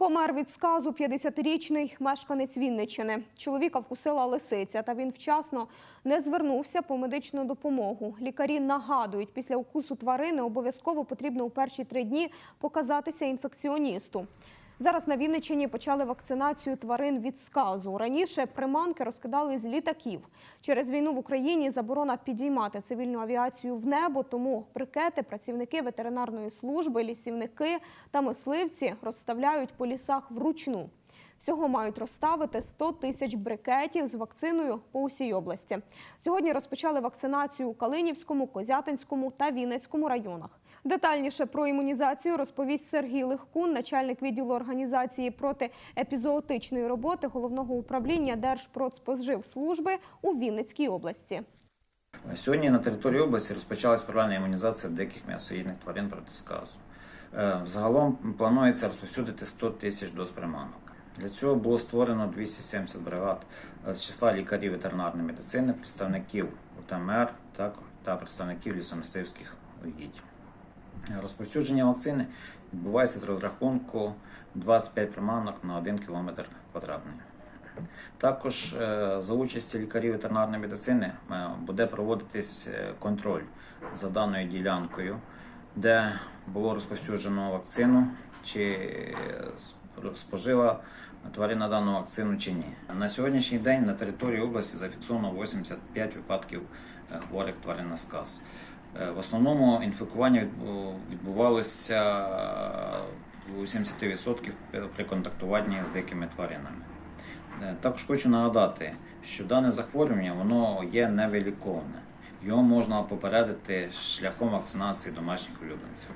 Помер від сказу 50-річний мешканець Вінничини. Чоловіка вкусила лисиця, та він вчасно не звернувся по медичну допомогу. Лікарі нагадують, після укусу тварини обов'язково потрібно у перші три дні показатися інфекціоністу. Зараз на Вінниччині почали вакцинацію тварин від сказу. Раніше приманки розкидали з літаків. Через війну в Україні заборона підіймати цивільну авіацію в небо, тому брикети працівники ветеринарної служби, лісівники та мисливці розставляють по лісах вручну. Всього мають розставити 100 тисяч брикетів з вакциною по усій області. Сьогодні розпочали вакцинацію у Калинівському, Козятинському та Вінницькому районах. Детальніше про імунізацію розповість Сергій Легкун, начальник відділу організації протиепізоотичної роботи головного управління Держпродспоживслужби у Вінницькій області. Сьогодні на території області розпочалась програма імунізації диких м'ясоїдних тварин проти сказу. Е, Загалом планується розповсюдити 100 тисяч доз приманок. Для цього було створено 270 бригад е, з числа лікарів ветеринарної медицини, представників УТМР та представників лісомисливських угідь. Розповсюдження вакцини відбувається з розрахунку 25 приманок на 1 км квадратний. Також е, за участі лікарів ветеринарної медицини е, буде проводитись контроль за даною ділянкою, де було розповсюджено вакцину, чи спожила тварина дану вакцину чи ні. На сьогоднішній день на території області зафіксовано 85 випадків е, хворих тварин на сказ. Е, В основному інфікування відбувалося у 70% при контактуванні з дикими тваринами. Е, Також хочу нагадати, що дане захворювання воно є невиліковне. Його можна попередити шляхом вакцинації домашніх улюбленців.